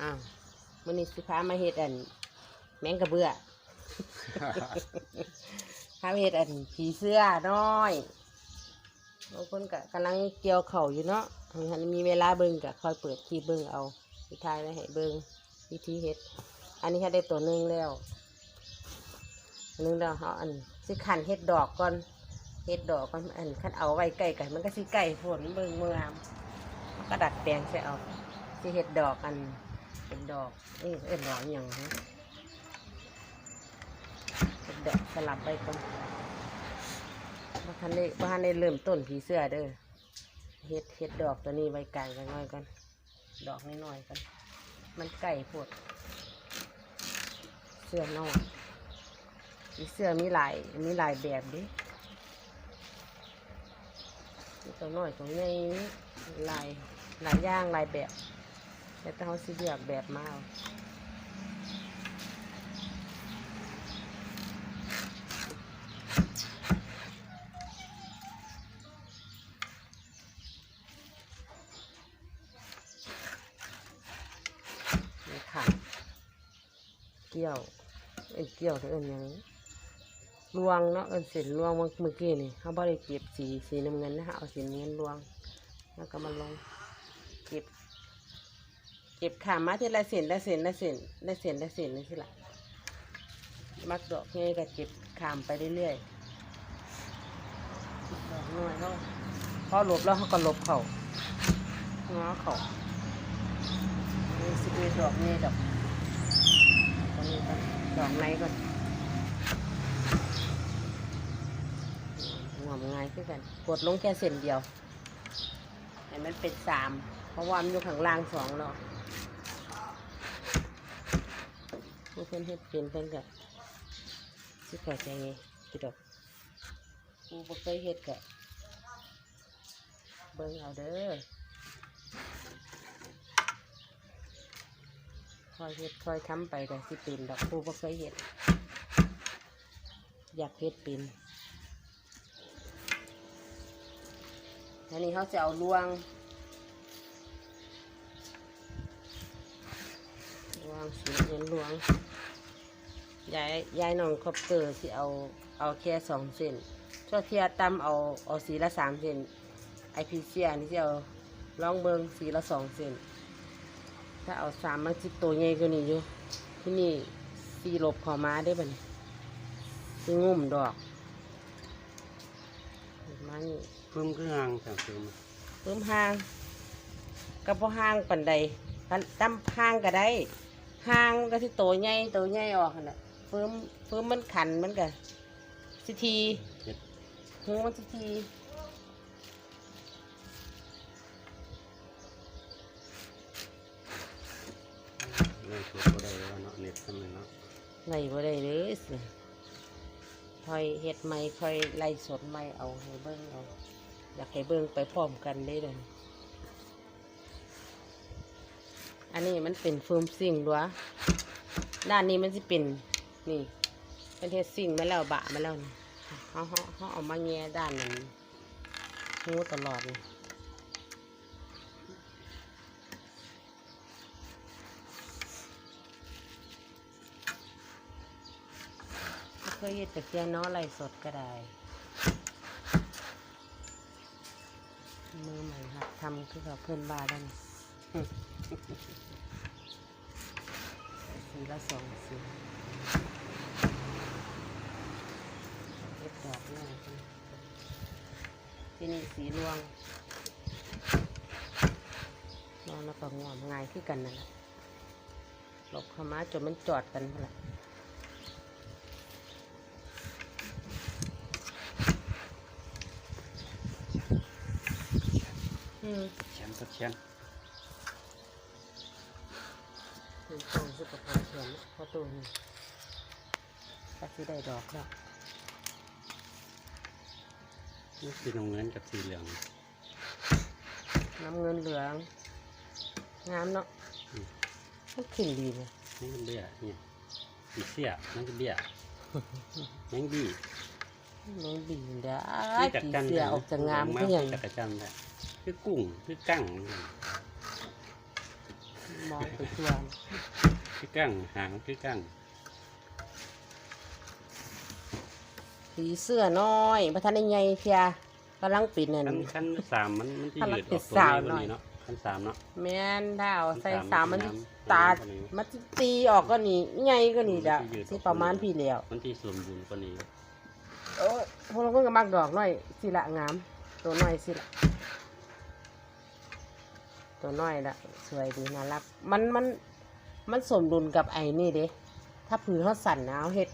อ้าวมื้อนี้สิพามาเฮ็ดอัน แมงกระเบื้อ พามาเฮ็ดอันผีเสื้อน้อยบางคนก็กำลังเกี่ยวเข่าวอยู่เนาะหันมีเวลาเบิ่งก็ค่อยเปิดคลิปเบิ่งเอาสิทายไว้ให้เบิ่งวิธีเฮ็ด อันนี้ค่ะได้ตัวหนึงแล้วอันนึงแล้วเฮาอันสิขันเฮ็ดดอกก่อนเฮ็ดดอกก่อนอันคันเอาไว้ใกล้กันมันก็สิใกล้ฝนเบิ่งเมืองมันก็ดัดแปลงใส่เอาสิเฮ็ดดอกอัน เป็นดอกเอ้ยเอิ้นดอกอย่างฮะเฮ็ดดอกสลับไปก่อนบ่ทันได้บ่ทันได้เริ่มต้นผีเสื้อเด้อเฮ็ดเฮ็ดดอกตัวนี้ไว้ไกลกันน้อยก่อนดอกน้อยๆก่อนมันใกล้โพดเสื้อนอกมีเสื้อมีหลายมีหลายแบบดิตัวน้อยตัวใหญ่มีหลายหลายย่างหลายแบบ แต่ต้องเอาสิเลือกแบบมาเอานี่ค่ะเกี่ยวเอ็นเกี่ยวเอ็นหยังลวงเนาะเอ็นเส้นลวงเมื่อกี้นี่เขาบ่ได้เก็บสีสีน้ำเงินนะคะเอาสีน้ำเงินลวงแล้วก็มาลองเก็บ เก็บขามาทีละเส้นละเส้นละเส้นละเส้นละเส้นนี่สิละมักดอกไงก็เก็บขามไปเรื่อยๆดอกน้อยเขาพอหลบแล้วเขาก็หลบเขาง้อเขานี่สิบเอดอกนี่ดอกตรงนี้ก่อนดอกในก่อนงอมง่ายขึ้นกันกดลงแค่เส้นเดียวให้มันเป็นสามเพราะว่ามันอยู่ข้างล่างสองเนาะ ผู้เพิ่นเฮ็ดเป็นเพิ่นก็สิข้าใจไงคิดดอกผู้บ่เคยเฮ็ดก็เบิ่งเอาเด้อคอยเฮ็ดคอยทำไปก็สิเป็นดอกผู้บ่เคยเฮ็ดอยากเฮ็ดเป็นอันนี้เขาจะเอาลวงลวงสีเงินลวง ยายยายน้องคอปเตอร์สิเอาเอาแค่สองเส้นช่อเทียตำเอาเอาสีละสามเส้นไอพีเซียนี่สิเอาลองเบิงสีละสองเส้นถ้าเอาสามมันสิตัวใหญ่กว่านี้อยู่ที่นี่สีลบเขอมาได้บ่เนี่ยสีงุ่มดอกมานี่เพิ่มเครื่องแต่เพิ่มเพิ่มห้างกับพอห้างปันใดกันตั้มห้างก็ได้ห้างก็ที่โตวใหญ่โตวใหญ่ออกนั่นแห ละเพิ่มเพิ่มมันขันมันก็สิทีเฮ็ดหูมันสิทีเลยสุดก็ได้แล้วเนาะเน็ตทำไมเนาะไหนบ่ได้เลยสิคอยเฮ็ดไม่ค่อยไล่สดไม่เอาให้เบิ้งเอาอยากให้เบิ้งไปพร้อมกันได้เลยอันนี้มันเป็นโฟมซิ่งดัวด้านนี้มันจะเป็น นี่เป็นเทสซิ่งมาแล้วบะมาแล้วนี่เขาเขาเขาเอามาแง่ด้านนั้นหูตลอดเลยบ่เคยเฮ็ดแต่เพียงน้อไรสดก็ได้ มือใหม่หัดทำคือกับเพื่อนบ้านได้สีละสองสีเก็บ ดอกหน้ากันที่นี่สีรวงรวงแล้วก็งอมง่ายขึ้นกันนั่นแหละหลบเข้ามาจนมันจอดกันพุ่นละอืมเชียนก็เชียนถึงตรงสุดประพาเขียนพอตัวนี้ก็สิได้ดอกแล้ว นี่สีน้ำเงินกับสีเหลืองน้ำเงินเหลือง งามเนาะอืมมันขึ้นดีเลยนี่ก็เบี้ยเนี่ยสีเสียนั่นก็เบี้ยยังดีน้องดีเด้อนี่จักผีจันเสือออกจะงามก็ยังจักรจันแหละคือกุ้งคือกั้งนมองไปทั่วคือกั้งหางคือกั้ง ผีเสื้อน้อยพระท่านได้ไงเพียกำลังปิดนั่น ขั้นขั้นสามมันมันที่ขั้นยืดอติอกดตัวสาวนี้หน่อยเนาะขั้นสามเนาะ แม่นดาวใส่สามสามมันน้ำตาน้ำกว่านี้มันสิตีออกก็นี่ไงก็นี่จ้ะมันสิยืดออกที่ประมาณพี่แล้วมันที่สมบูรณ์กว่านี้เออพวกเราเพิ่งก็มักดอกน้อยสิละงาม ตัวน้อยสิละตัวน้อยละสวยดีน่ารักมันมันมันสมดุลกับไอ้นี่เด้ถ้าผืนเขาสั่นนะเอาเฮ็ด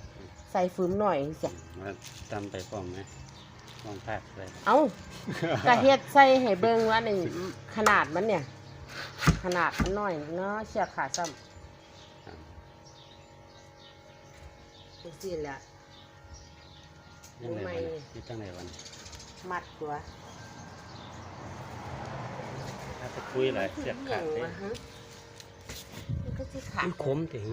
ใส่ฟืมหน่อยจ้ะมาตำไปพร้อมไหมลองพาดเลย เอากระเฮ็ดใส่ให้เบิ่งว่านี่ขนาดมันเนี่ย ขนาดมันน้อยเนาะเชือกขาดซ้ำจังซี่แหละยังไงไม่วันนี้ตั้งไหนวันมัดตัวถ้าจะคุยอะไรเสียบขาดเลเลยยมันก็สิขาดมันคมถึง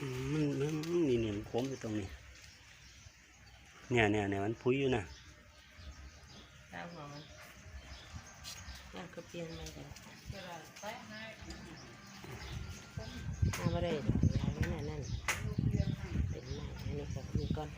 มมันมันมันนี่เนี่ยมันคมอยู่ตรงนี้ เนี่ยเนี่ยเนี่ยมันพุยอยู่นะตามหัวมันนั่นก็เปลี่ยนมาเลยเอามาได้ดอกนั่นน่ะนั่นเป็นไม้อันนี้ก็มีก่อน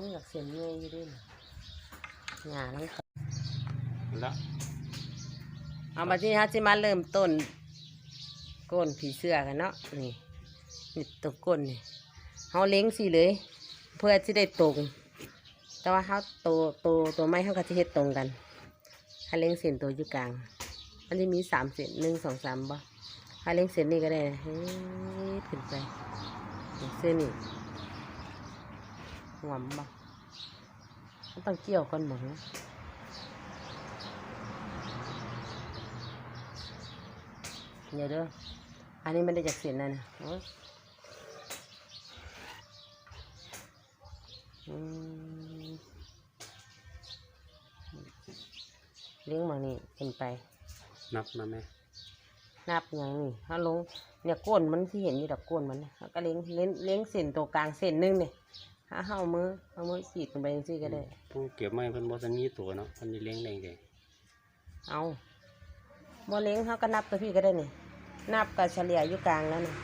มีส้มอยากเสียนเงยอยู่ด้วยนะหงาลังแล้วเอามาที่ฮะจิมาเริ่มต้นก้นผีเสื้อกันเนาะนี่นี่ตรงก้นนี่เขาเล้งสิเลย เพื่อที่ได้ตรงแต่ว่าเขาโตโตตัวไม้เขาก็จะเฮ็ดตรงกันถ้าเล้งเส้นตัวอยู่กลางมันจะมีสามเส้นหนึ่งสองสามบ่ถ้าเล้งเส้นนี่ก็ได้นะเฮ้ยขึ้นไปนี่เส้นนี่ หวมบ่มันต้องเกี่ยวกันหมดนะเดี๋ยวเด้อ อันนี้มันได้จากเสียนนั่นนะโอ้ยอืมเลี้ยงมานี่เป็นไป นับมาไหมนับอย่างนี่ถ้าลงเนี่ยก้นมันที่เห็นอยู่ดอกก้นมันนะแล้วก็เลี้ยงเลี้ยงเลี้ยงเส้นตัวกลางเส้นหนึงเนี่ย ถ้าเอามือเอามือขีดลงไปจังซี่ก็ได้ ผู้เก็บไม้เพิ่นบ่ทันมีตัวเนาะเพิ่นสิเลี้ยงได้ไงเอาบ่เลี้ยงเขาก็นับตัวพี่ก็ได้เนี่ยนับกับเฉลี่ยอยู่กลางแล้วเนี่ย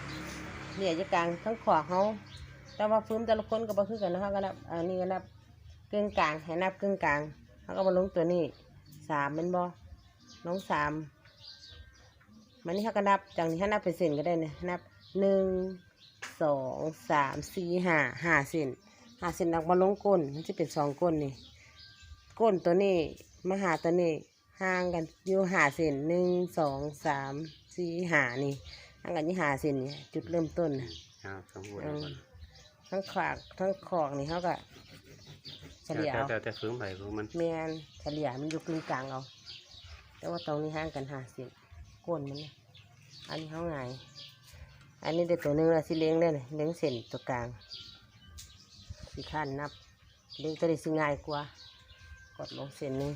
เฉลี่ยอยู่กลางทั้งขวาเขาแต่ว่าฟื้นแต่ละคนก็บ่คือกันนะเขาก็นับอันนี้ก็นับกึ่งกลางให้นับกึ่งกลางเขาก็มาลงตัวนี้สามเป็นบ่น้องสามมันนี่เขาก็นับจากนี้เขานับเป็นเส้นก็ได้เนี่ยนับหนึ่งสองสามสี่ห้าห้าเส้น ห้าเส้นนักมาลงก้นมันจะเป็นสองก้นนี่ก้นตัวนี้มาหาตัวนี้ห่างกันอยู่หาเส้นหนึ่งสองสามสี่หานี่ห่างกันยี่หาเส้นนี่จุดเริ่มต้นน่ะอ่าสองหัวเออทั้งขากทั้งขอกนี่เขาก็เฉลี่ยแต่เอาแต่แต่ฟื้นไปของมันแมนเฉลี่ยมันอยู่กลางกลางเอาแต่ว่าตรงนี้ห่างกันหาเส้นก้นมันน่ะอันนี้เขาไงายอันนี้เด็กตัวหนึงละสิเลี้ยงได้เลยเลี้ยงเส้นตัวกลาง สี่ขั้นนับเลี้ยงตัวนี้สิง่ายกว่า กดลงเส้นหนึง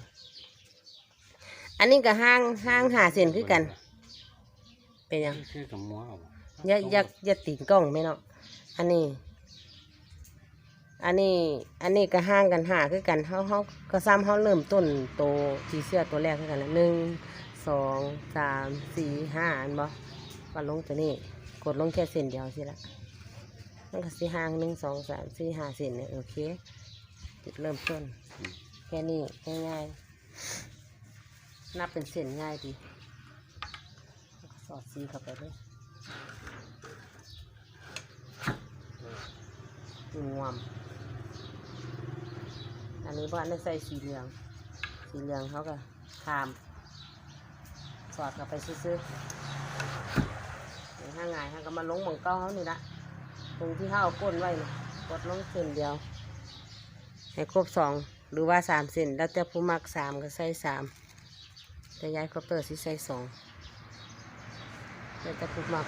อันนี้ก็ห้างห้างหาเส้นคือกัน เป็นหยังคือกับหมัวเอาอย่าอย่าอย่าตีนกล้องไม่เนาะอันนี้ อันนี้ อันนี้ก็ห้างกันหาคือกันเขาเขาก็ซ้ำเขาเริ่มต้นโตวทีเสื้อตัวแรกคือกันละหนึ่งสองสามสี่ห้าอันบ่ก็ลงตัวนี้ กดลงแค่เส้นเดียวสิละ มันก็สิห่างหนึ่งสองสามสี่ห้าเส้นเนี่ยโอเค จุดเริ่มต้น แค่นี้ง่ายๆ นับเป็นเส้นง่ายดีสอดสีเข้าไปเลยงวม อันนี้บ้านได้ใส่สีเหลือง สีเหลืองเขาก็ทาม สอดเข้าไปซื้อๆเดี๋ยวถ้าไงายเขาก็มาลงหมองเก้าเขานี่ละ ตรงที่เขาเอาก้นไว้นะกดลงเส้นเดียว ให้ครบสองหรือว่าสามเส้นแล้วแต่ผู้มักสามก็ใส่สามแต่ยายคอปเตอร์สิใส่สองแล้วแต่ผู้มัก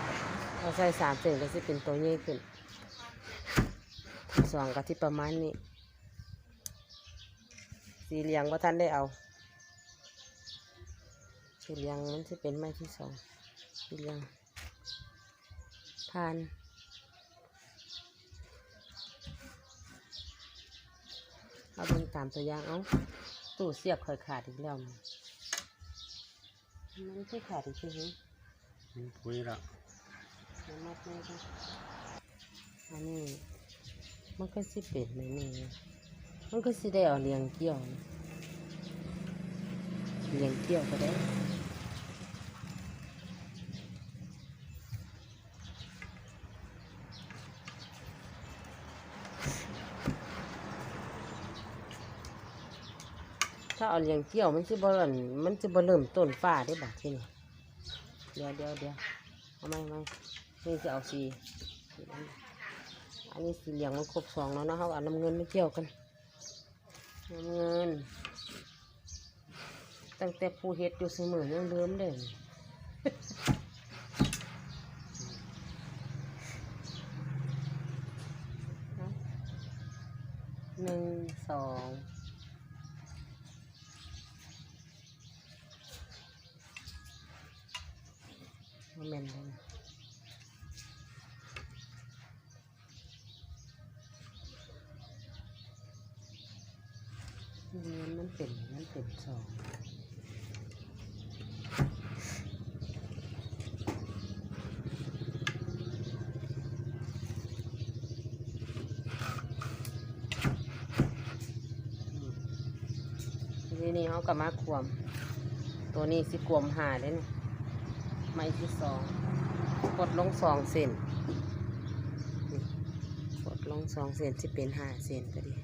เราใส่สามเส้นก็สิเป็นตัวใหญ่ขึ้นสองก็ที่ประมาณนี้สีเหลียงว่าท่านได้เอาสีเหลียงมันจะเป็นไม้ที่สองสีเหลียงผ่าน เอาเป็นตามตัวอย่างเอาตู้เสียบคอยขาดอีกแล้วมันมันที่ขาดอีกทีนึงมันคุยแล้วมันมัดไม่ได้อันนี้มันก็สิเป็ดไหมนี่มันก็สิได้เอาเลี้ยงเกี่ยวนะเลี้ยงเกี่ยวก็ได้ ถ้าเอาเลี้ยงเกี่ยวมันจะบ่เริ่มมันจะบ่เริ่มต้นฟ้าได้บ่ที่นี่เดี๋ยวเดี๋ยวเดี๋ยวเอาไม่ไม่นี่จะเอาสีอันนี้สีเหลืองมันครบสองแล้วนะเขาเอาน้ำเงินมาเกี่ยวกันน้ำเงิน ตั้งแต่ผู้เฮ็ดอยู่เสมอยังเริ่มเด้อหนึ่งสอง บ่แม่นเลยเรียนมันเป็นมันเป็นสองทีนี้เขากับมาขวม ตัวนี้สิขวมหาได้นี่ย ไม้ที่สองกดลงสองเซนกดลงสองเซนที่เป็นห้าเซนก็ดี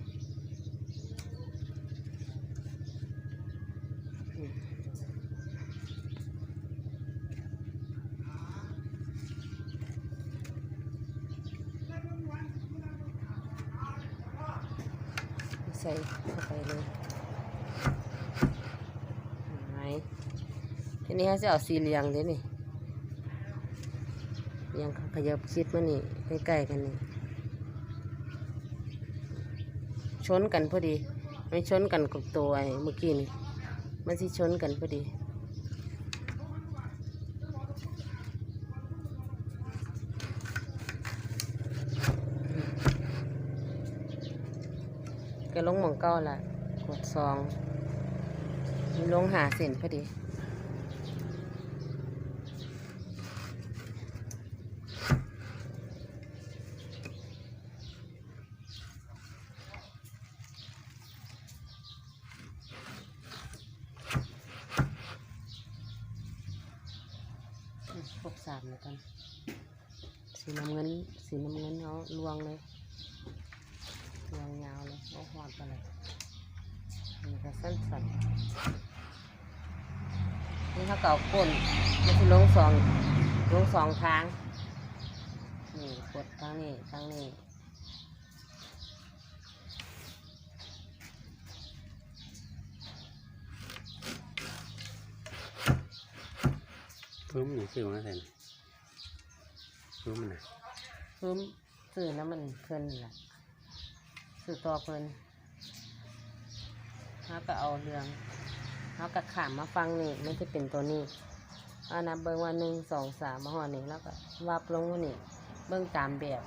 ใส่เข้าไปเลยไหนทีนี้เขาจะเอาสีเหลียงเด้นี่ ยับชิดมานี่ใกล้ๆกันนี่ชนกันพอดี ไม่ชนกันกับตัวไอ้เมื่อกี้นี่มันสิชนกันพอดีก็ลงหมองเก้าละกดซองลงหาเส้นพอดี ครบสามแล้วกัน สีน้ำเงิน สีน้ำเงินเขาลวงเลย ยาวยาวๆเลยเอาหอดไปเลยนี่ก็สั้นสัน นี่ถ้าเก่าก้นมันจะลงสองลงสองทางนี่กดทางนี้ทางนี้เพิ่มหนึ่งซื้อมาแทนเพิ่มมันนะคือซื้อน้ำมันเพลินล่ะซื้อต่อเพลินเขาก็เอาเรื่อง เขาก็ขามมาฟังนี่มันจะเป็นตัวนี้อานับเบิ้งว่าหนึ่งสองสามมาห่อนี่แล้วก็วับลงว่านี่เบิ้งตามแบบ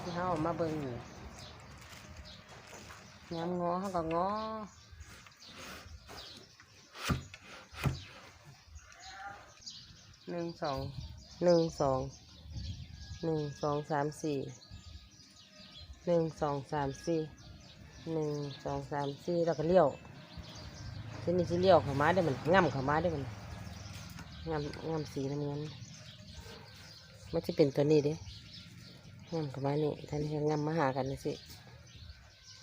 ที่เขาเอามาเบิ้งนี่ย้ำงอเขาก็งอหนึ่งสองหนึ่งสองหนึ่งสองสามสี่หนึ่งสองสามสี่หนึ่งสองสามสี่แล้วก็เลี้ยว ทีนี้สิเลี้ยวเข้ามาได้มันง่ำเข้ามาได้มันง่ำง่ำสีน้ำเงินมันจะเป็นตัวนี้เด้ง่ำเข้ามานี่ท่านนี้ง่ำมาหากันนี่สิ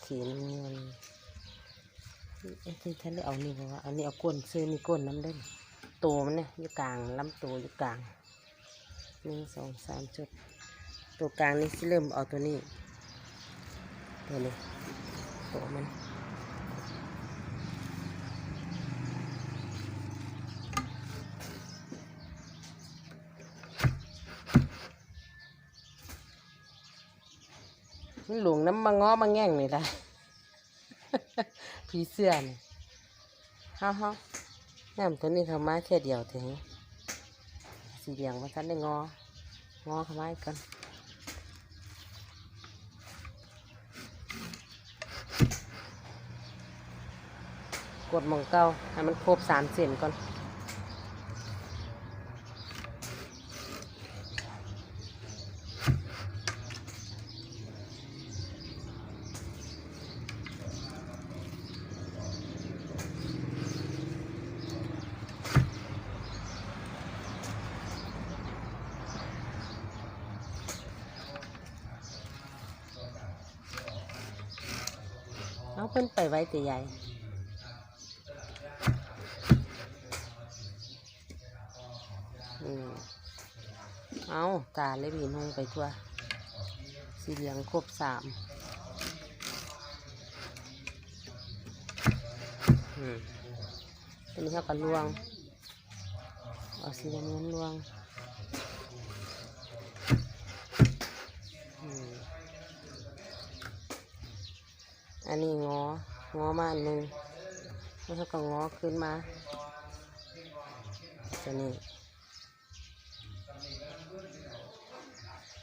สีน้ำเงินเอ๊ะที่ท่านได้เอานี่บอกว่าเอานี่เอาก้นซื้อนี่ก้นน้ำเด้นตัวมันเนี่ยอยู่กลางลำตัวอยู่กลางหนึ่งสองสามจุด ตัวกลางนี่สิเริ่มเอาตัวนี้ตัวนี้ตัวมัน มันหลวงน้ำมังง้อมังแง่งนี่ได้ผีเสื้อนี่เฮาเฮาแนมตัวนี้เขามาแค่เดียวถึงสีเหลืองว่าทันได้งองอเขามาอีกกันกดหมองเก้าให้มันครบสามเส้นก่อน พิ่นไปไว้แต่ใหญ่เอาตาเลยบีนุ่งไปทั่ว สีเหลืองครบสามอืมตัวนี้เขาก็ลวง เอาสีน้ำเงินลวง อันนี้งอ งอมาอันหนึ่งแล้วเขาก็งอขึ้นมาตัวนี้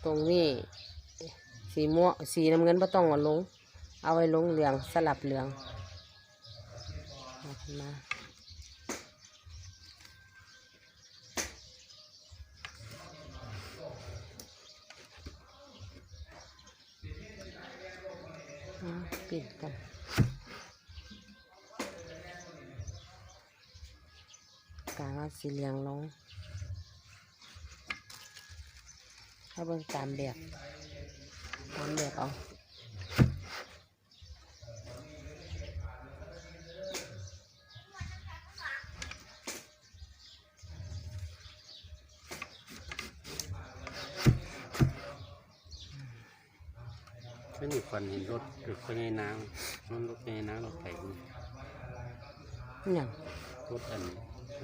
ตรงนี้ สีม่วงสีน้ำเงินไม่ต้องเอาลง เอาไว้ลงเหลืองสลับเหลืองมา ขึ้นมาอ่าปิดกันกลางสีเหลืองลงถ้าเบิ่งตามแบบตามแบบเอา ก่อนเห็นรถรถไฟในน้ำมันรถไฟในน้ำรถไถคุณอหย่างรถอัน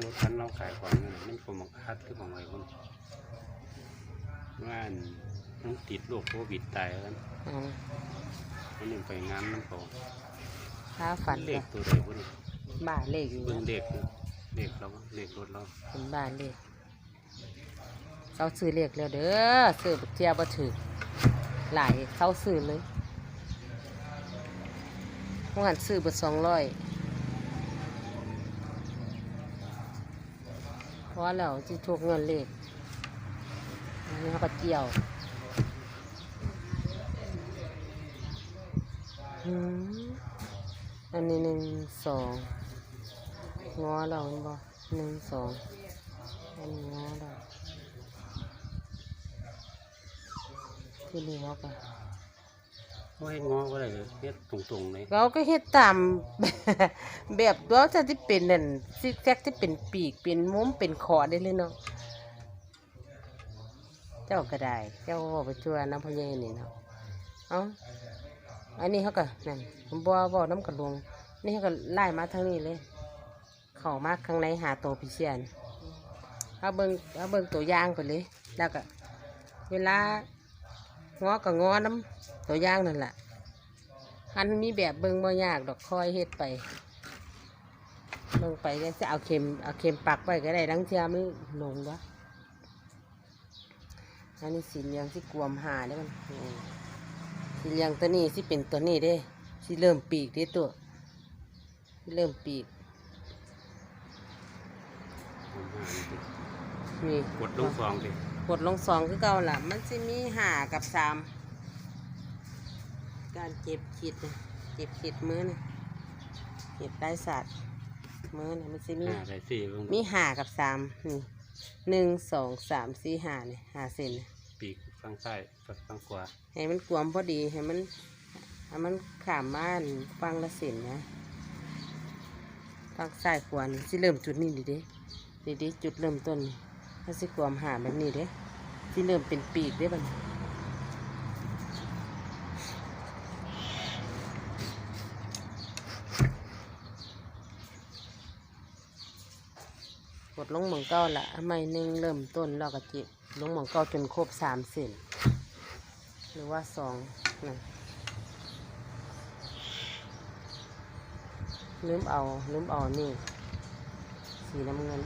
รถคันเราขายของนั่นน่ะมันผมบอกคัดคือของไว้คุณว่าอันมันติดโรคโควิดตายแล้วกันเอาอันหนึ่งไปงานมันเขาถ้าฝันเลก็ขตัวใดพุ่นบ้าเลขอยู่เบิ่งเนี่ยเด็กเด็กเราเด็กรถเราเป็นบ้าเลขเขาซื้อเลขแล้วเด้อซื้อบักเทียบ่ถือหลายเขาซื้อเลย เมื่อวานซื้อเบอสองร้อยพราะแล้วที่ทุกเงินเลขอันนี้เขาก็เกี่ยวอืมอันนี้หนึ่งสองงอเราเห็นบ่หนึ่งสองอันนี้งอเราที่นี่เขาก็ ว่าให้งอก็ได้เลยเฮ็ดตรงๆเลยเราก็เฮ็ดตาม แบบเราจะที่เป็นนั่นซิกแซกที่เป็นปีกเป็นมุมเป็นขอได้เลยเนาะเจ้าก็ได้ เจ้าก็ไปช่วยน้ำพะเยนี่เนาะเอาอันนี้เขาก็นั่นบัวบ่อน้ำกระลวงนี่เขาก็ไล่มาทางนี้เลย เข้ามาข้างในหาตัวพิเศษเอาเบิ่งเอาเบิ่งตัวอย่างก่อนเลย แล้วก็เวลา งอก็งอน้ำตัวย่างนั่นแหละอันมีแบบเบิ่งบ่ยากดอกคอยเฮ็ดไปเบิงไปก็จะเอาเข็มเอาเข็มปักไว้ก็ได้ดังเทียมันลงวะอันนี้สีเหลืองที่กวมหาได้มันสีเหลืองตัวนี้สิเป็นตัวนี้เด้สิเริ่มปีกเด้ตัวสิเริ่มปีกนี่กดลงฟองดิ กดลงสองคือเก่าล่ะ มันสิมีห้ากับสามการเจ็บขีดนะเจ็บขีดมือนะเจ็บได้สัตว์มือนะมันสิมีห้าใส่สี่เบิ่งมีห้ากับสามนี่หนึ่งสองสามสี่ห้าเนี่ยห้าเซนน่ะปีกฟังซ้ายกับฟังขวาให้มันกวมพอดีให้มันให้มันขามม่านฟังละเซนนะฟังซ้ายขวานี่สิเริ่มจุดนี้ดิเด้ดิเด้จุดเริ่มต้นนี่ ถ้าสิกวมหาแบบนี้เด้สิเริ่มเป็นปีกเด้บัดนี้กดลงหมองเก้าละทำไมหนึ่งเริ่มต้นเราก็จิลงหมองเก้าจนครบสามเส้นหรือว่าสองนะลืมเอาลืมเอานี่สีน้ำเงิน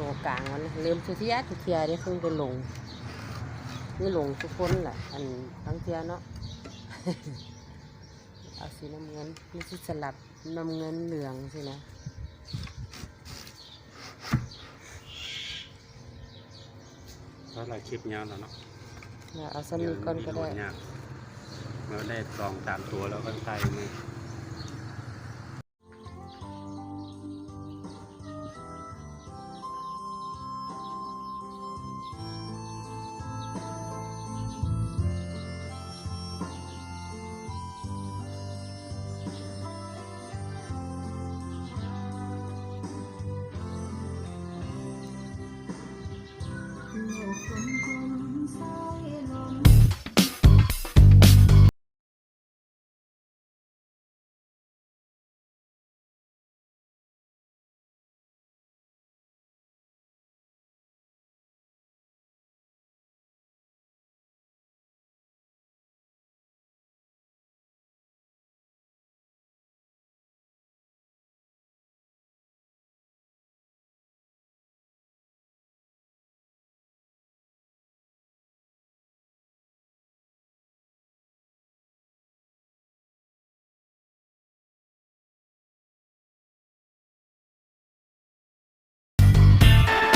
ตัวกลางมันลืมสุธิยะทุเทียได้เพิ่งไปลงนี่ลงทุกคนแหละอันทั้งเทียเนาะเอาสีน้ำเงินนี่สิสลับน้ำเงินเหลืองสินะเพราะเราคลิปยาวแล้วเนาะเนี่ยเอาสนิทก่อนก็ได้เยวมันเราได้สองสามตัวแล้วก็ใส่มือ